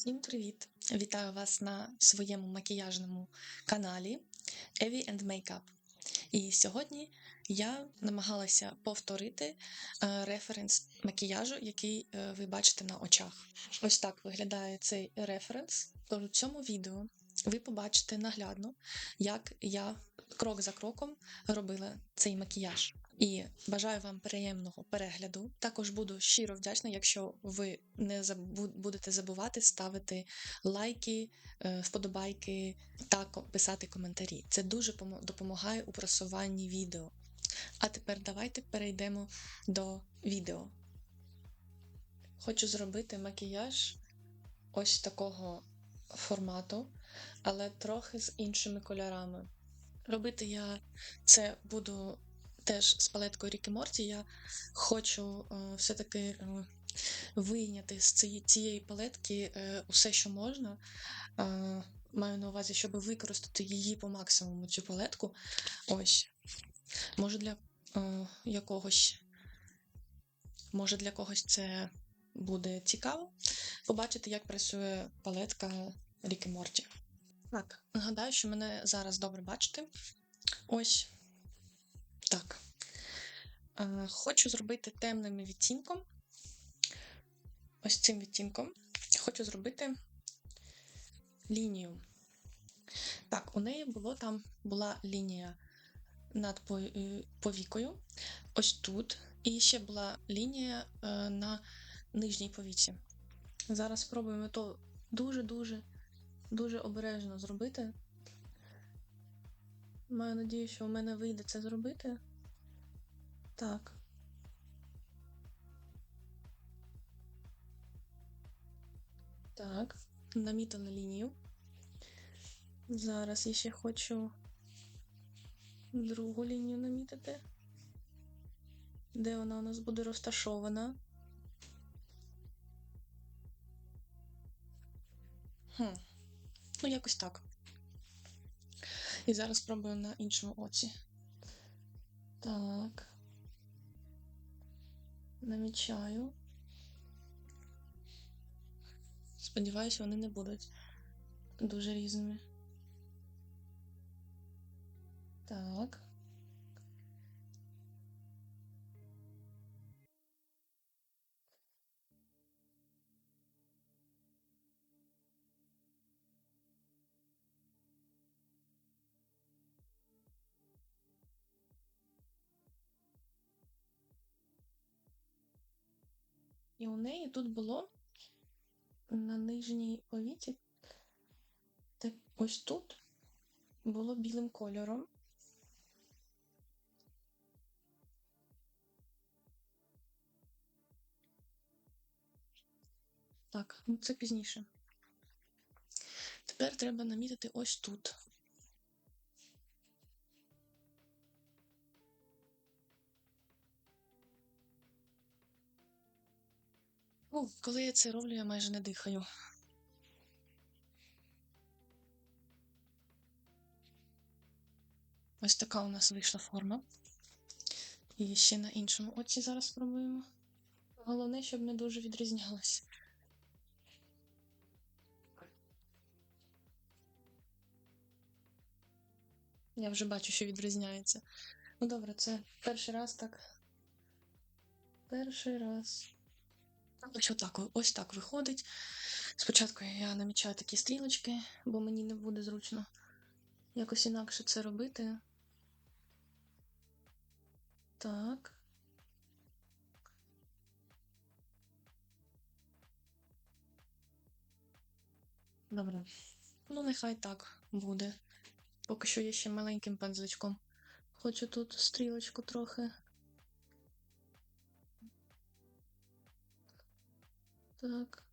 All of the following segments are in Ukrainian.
Всім привіт! Вітаю вас на своєму макіяжному каналі Evie and Makeup. І сьогодні я намагалася повторити е, референс макіяжу, який е, ви бачите на очах. Ось так виглядає цей референс. Тож у цьому відео ви побачите наглядно, як я крок за кроком робила цей макіяж. І бажаю вам приємного перегляду. Також буду щиро вдячна, якщо ви не будете забувати ставити лайки, е, вподобайки та писати коментарі. Це дуже допомагає у просуванні відео. А тепер давайте перейдемо до відео. Хочу зробити макіяж ось такого формату, але трохи з іншими кольорами. Робити я це буду теж з палеткою Ріки Морті. Я хочу е, все-таки е, вийняти з цієї, палетки е, усе, що можна. Маю на увазі, щоб використати її по максимуму, цю палетку. Ось. Може для е, якогось, може для когось це буде цікаво побачити, як працює палетка Ріки Морті. Так, нагадаю, що мене зараз добре бачите. Ось так. Е, Хочу зробити темним відтінком. Ось цим відтінком. Хочу зробити лінію. Так, у неї було там була лінія над е, повікою, ось тут. І ще була лінія е, на нижній повіці. Зараз спробуємо то дуже-дуже дуже обережно зробити. Маю надію, що у мене вийде це зробити. Так. Так, намітила лінію. Зараз я ще хочу другу лінію намітити. Де вона у нас буде розташована? Хм. Ну, якось так. І зараз спробую на іншому оці. Так. Намічаю. Сподіваюся, вони не будуть дуже різними. Так. І у неї тут було на нижній повіці, так ось тут було білим кольором. Так, ну це пізніше. Тепер треба намітити ось тут. Коли я це роблю, я майже не дихаю. Ось така у нас вийшла форма. І ще на іншому оці зараз спробуємо. Головне, щоб не дуже відрізнялося. Я вже бачу, що відрізняється. Ну добре, це перший раз так. Перший раз. Ось отак, ось так виходить. Спочатку я намічаю такі стрілочки, бо мені не буде зручно якось інакше це робити. Так. Добре. Ну, нехай так буде. Поки що я ще маленьким пензличком. Хочу тут стрілочку трохи. Так.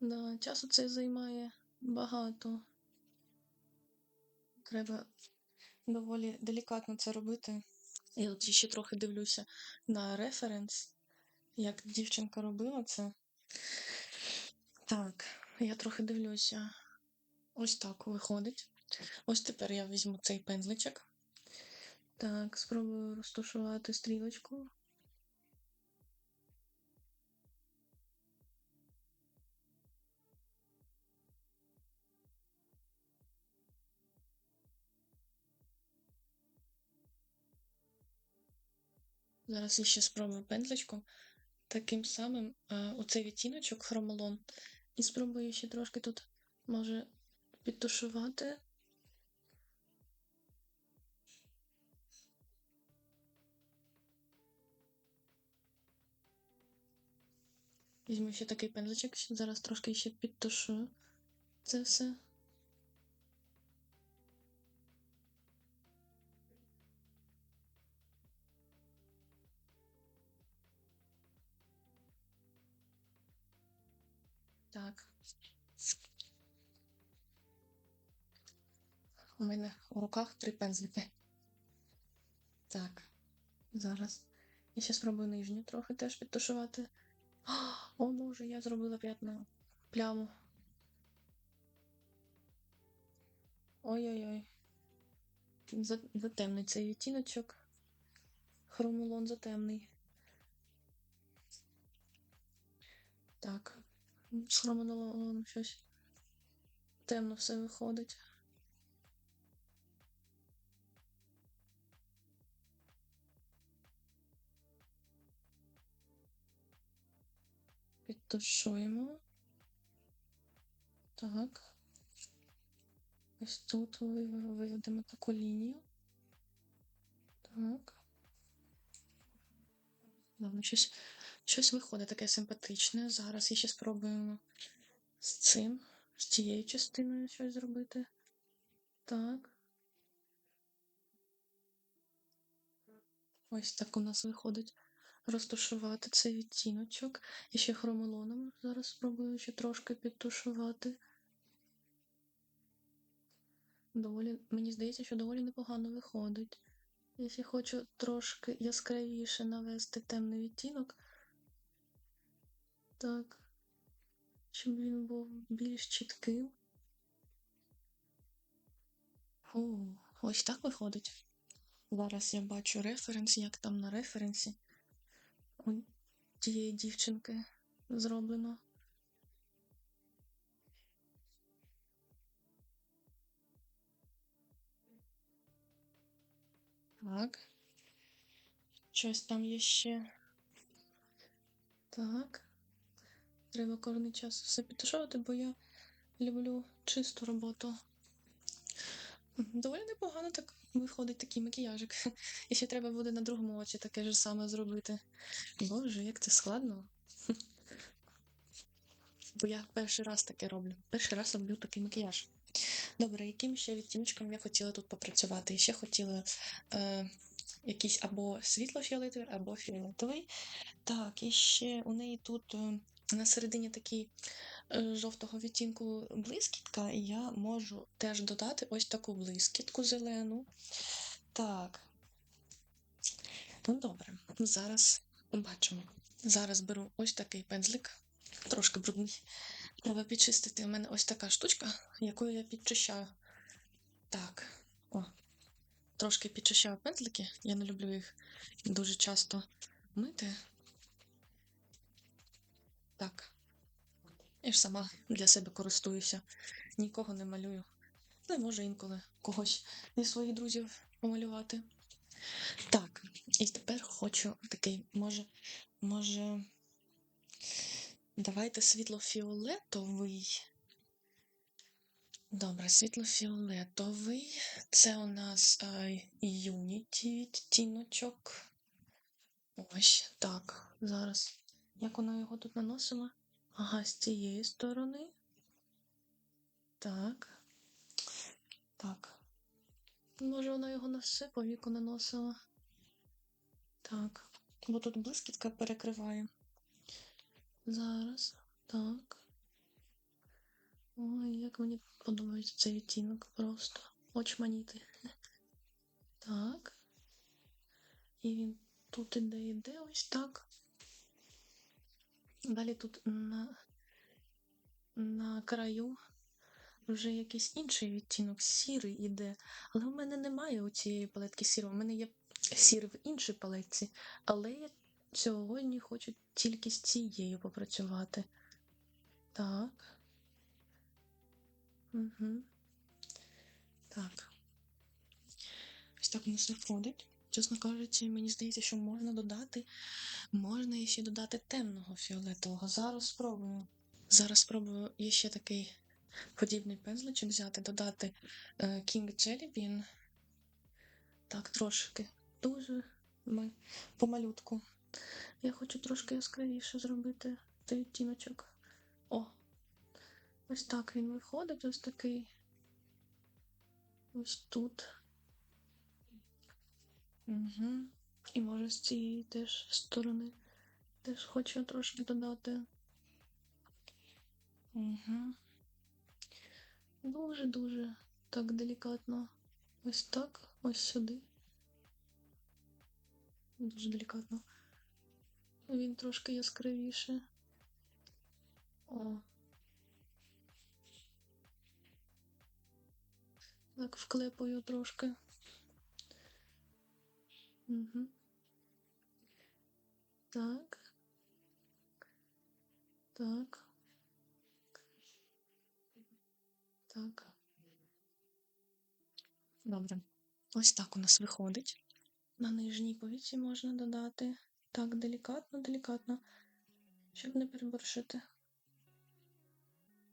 Да, часу це займає багато. Треба доволі делікатно це робити. Я от ще трохи дивлюся на референс, як дівчинка робила це. Так, я трохи дивлюся. Ось так виходить. Ось тепер я візьму цей пензличок. Так, спробую розташувати стрілочку. Зараз я ще спробую пензличком таким самим е, оцей відтіночок хромолон. І спробую ще трошки тут, може, підтушувати. Візьму ще такий пензличок, зараз трошки ще підтушу це все. Так. У мене у руках три пензлики. Так, зараз. Я ще спробую нижню трохи теж підтушувати. О, Боже, я зробила п'ятну пляму. Ой-ой-ой. Затемний цей відтіночок. Хромулон затемний. Так. З хромолоном щось темно все виходить. Підтушуємо. Так. Ось тут виведемо таку лінію. Так. Ладно, щось, щось виходить таке симпатичне. Зараз я ще спробуємо з цим, з цією частиною щось зробити. Так. Ось так у нас виходить розташувати цей відтіночок. І ще хромолоном зараз спробую ще трошки підтушувати. Доволі, мені здається, що доволі непогано виходить. Якщо хочу трошки яскравіше навести темний відтінок, так, щоб він був більш чітким. О, ось так виходить. Зараз я бачу референс, як там на референсі у тієї дівчинки зроблено. Так. Щось там є ще. Так. Треба кожен час все підтушувати, бо я люблю чисту роботу. Доволі непогано так виходить такий макіяжик. І ще треба буде на другому очі таке ж саме зробити. Боже, як це складно. Бо я перший раз таке роблю. Перший раз роблю такий макіяж. Добре, яким ще відтіночком я хотіла тут попрацювати? І ще хотіла е, якийсь або світло-фіолетовий, або фіолетовий. Так, і ще у неї тут е, на середині такий е, жовтого відтінку блискітка, і я можу теж додати ось таку блискітку зелену. Так. Ну, добре, зараз побачимо. Зараз беру ось такий пензлик, трошки брудний. Треба підчистити. У мене ось така штучка, якою я підчищаю. Так, о, трошки підчищаю пензлики. Я не люблю їх дуже часто мити. Так. Я ж сама для себе користуюся. Нікого не малюю. Не можу інколи когось зі своїх друзів помалювати. Так, і тепер хочу такий, може, може. Давайте світло-фіолетовий. Добре, світло-фіолетовий. Це у нас Unity відтіночок. Ось так. Зараз. Як вона його тут наносила? Ага, з цієї сторони. Так. Так. Може, вона його на все по віку наносила. Так. Бо тут блискітка перекриває. Зараз. Так. Ой, як мені подобається цей відтінок просто. Очманіти. Так. І він тут іде, іде ось так. Далі тут на, на краю вже якийсь інший відтінок, сірий іде. Але в мене немає у цієї палетки сірого. У мене є сірий в іншій палетці. Але я сьогодні хочу тільки з цією попрацювати. Так. Угу. Так. Ось так у нас виходить. Чесно кажучи, мені здається, що можна додати. Можна ще додати темного фіолетового. Зараз спробую. Зараз спробую є ще такий подібний пензличок взяти, додати е, King Jelly Bean. Так, трошки. Дуже ми по малютку. Я хочу трошки яскравіше зробити цей відтіночок. О! Ось так він виходить, ось такий. Ось тут. Угу. І може з цієї теж сторони. Теж хочу трошки додати. Угу. Дуже-дуже так делікатно. Ось так, ось сюди. Дуже делікатно. Він трошки яскравіше. О. Так, вклепую трошки. Так. Так. Так. Добре. Ось так у нас виходить. На нижній повіці можна додати. Так, делікатно, делікатно, щоб не переборщити.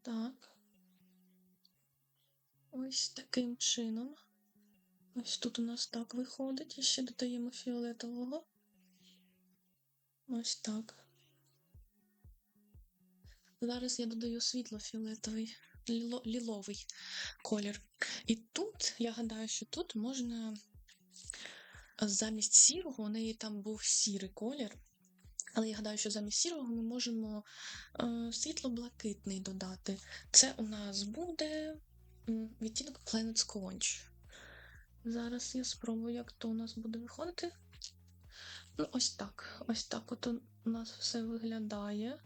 Так. Ось таким чином. Ось тут у нас так виходить. І ще додаємо фіолетового. Ось так. Зараз я додаю світло-фіолетовий, ліло, ліловий колір. І тут, я гадаю, що тут можна замість сірого, у неї там був сірий колір. Але я гадаю, що замість сірого ми можемо е, світло-блакитний додати. Це у нас буде відтінок Planet Sconch. Зараз я спробую, як то у нас буде виходити. Ну, ось так. Ось так от у нас все виглядає.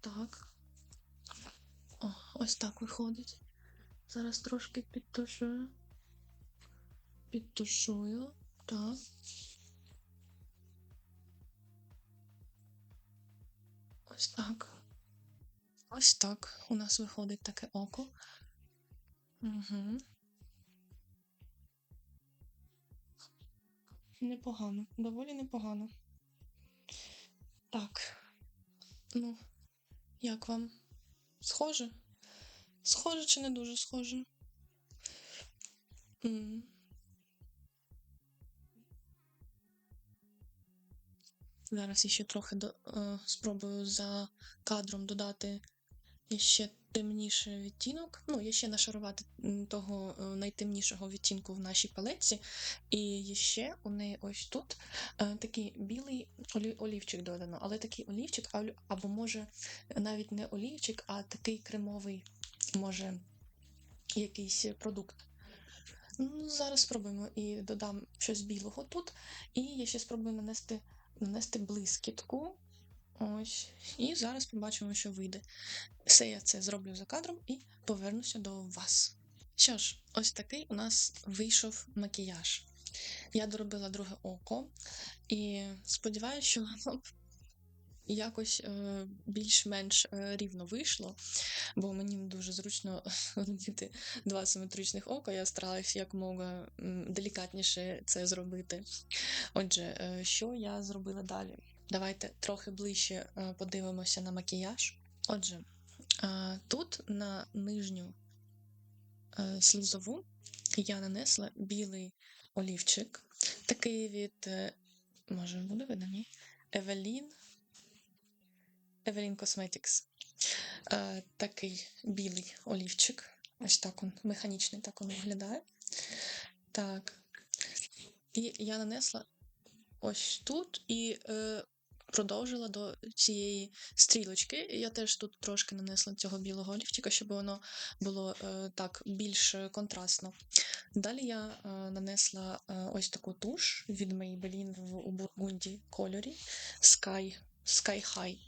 Так. О, ось так виходить. Зараз трошки підтушую. Підтушую. Так. Ось так. Ось так. У нас виходить таке око. Угу. Непогано, доволі непогано. Так. Ну, як вам? Схоже? Схоже чи не дуже схоже? М. Зараз ще трохи до, е, спробую за кадром додати ще темніший відтінок. Ну, я ще нашарувати того е, найтемнішого відтінку в нашій палетці. І ще у неї ось тут е, такий білий олі- олівчик додано, але такий олівчик, або може навіть не олівчик, а такий кремовий, може, якийсь продукт. Ну, зараз спробуємо і додам щось білого тут. І я ще спробую нанести, нанести блискітку. Ось. І зараз побачимо, що вийде. Все я це зроблю за кадром і повернуся до вас. Що ж, ось такий у нас вийшов макіяж. Я доробила друге око і сподіваюся, що воно б якось е, більш-менш е, рівно вийшло, бо мені дуже зручно робити два симетричних ока. Я старалась якомога м, делікатніше це зробити. Отже, е, що я зробила далі? Давайте трохи ближче е, подивимося на макіяж. Отже, е, тут на нижню е, слізову я нанесла білий олівчик, такий від, може, буде видно, ні? Evelyn, Evelyn Cosmetics. Такий білий олівчик. Ось так він механічний, так він виглядає. Так. І я нанесла ось тут і е, продовжила до цієї стрілочки. Я теж тут трошки нанесла цього білого олівчика, щоб воно було е, так більш контрастно. Далі я е, нанесла е, ось таку туш від Maybelline в у бургунді кольорі Sky, Sky High.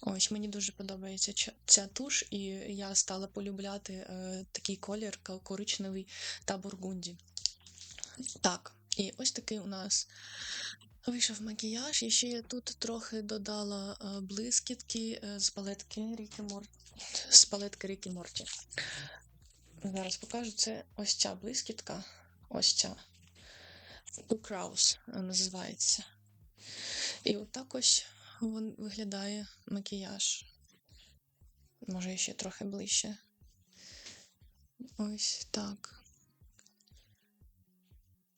Ось мені дуже подобається ця туш, і я стала полюбляти е, такий колір коричневий та бургунді. Так, і ось такий у нас вийшов макіяж. І ще я тут трохи додала е, блискітки е, з палетки Рікі Мор... з палетки Рікі Морті. Зараз покажу. Це ось ця блискітка. Ось ця. Two Crows називається. І отак ось виглядає макіяж. Може, ще трохи ближче. Ось так.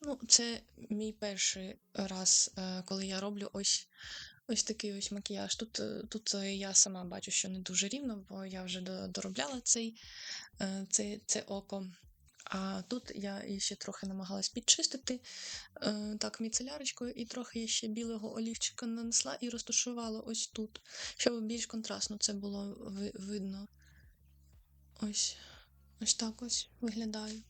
Ну, це мій перший раз, е, коли я роблю ось, ось такий ось макіяж. Тут, е, тут е, я сама бачу, що не дуже рівно, бо я вже доробляла цей, е, це, око. А тут я ще трохи намагалась підчистити так міцелярочкою, і трохи ще білого олівчика нанесла і розташувала ось тут, щоб більш контрастно це було видно. Ось, ось так ось виглядає.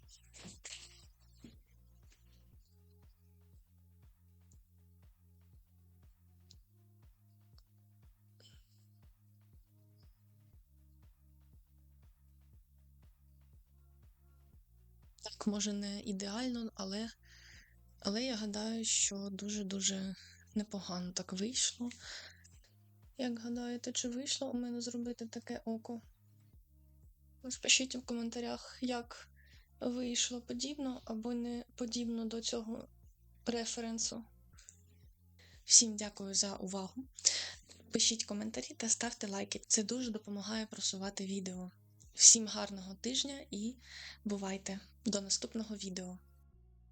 Може, не ідеально, але, але я гадаю, що дуже-дуже непогано так вийшло. Як гадаєте, чи вийшло у мене зробити таке око? Ось пишіть у коментарях, як вийшло подібно або не подібно до цього референсу. Всім дякую за увагу. Пишіть коментарі та ставте лайки. Це дуже допомагає просувати відео. Всім гарного тижня і бувайте! До наступного відео!